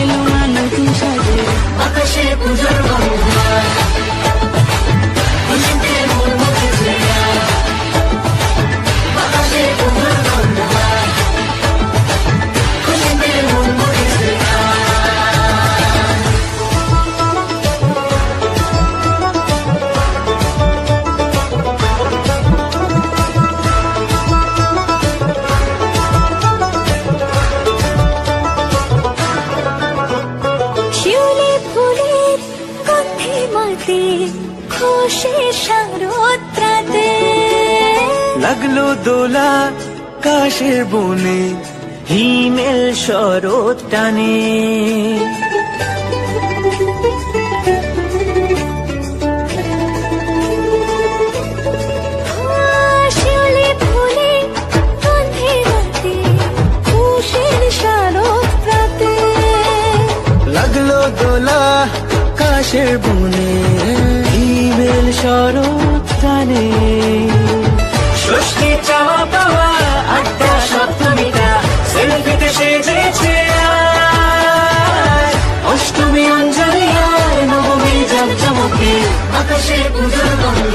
এলো মানুষ সাজে আকাশে পুজোর গন্ধ। মাতে খুশি শারদ্রাতে লাগল দোলা কাশের বনে হিমেল শরৎ টানে। লাগল দোলা কাশের বনে, ইমেল শরৎ কানে। ষষ্ঠী চাওয়া পাওয়া আড্ডা সপ্তমীটা সেলফিতে সেজেছে অষ্টমী অঞ্জলি নবমী জমজমকে আকাশে পুজোর গন্ধ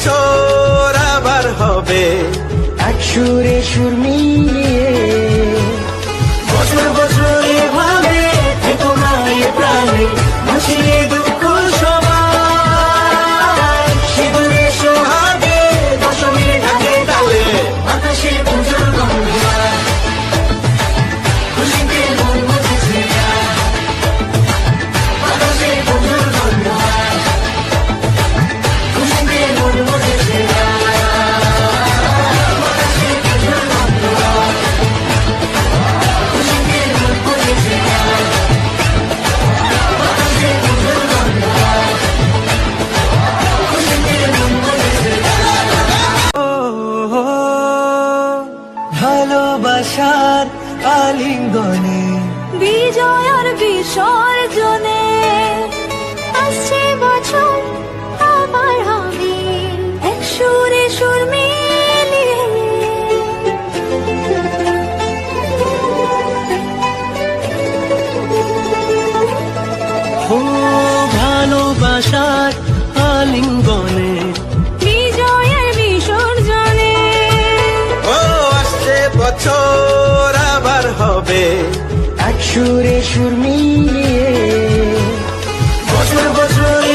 বছর আবার হবে। এক সুরে সুর মিলিয়ে আলিঙ্গনে বিজয় আর বিসর্জনে আসছে বছর আবার হবে। এক সুরে সুর মিলিয়ে। ও ভালোবাসার আলিঙ্গনে বিজয় আর বিসর্জনে। ও আসছে বছর আবার হবে। এক সুরে সুর মিলিয়ে বছর বছর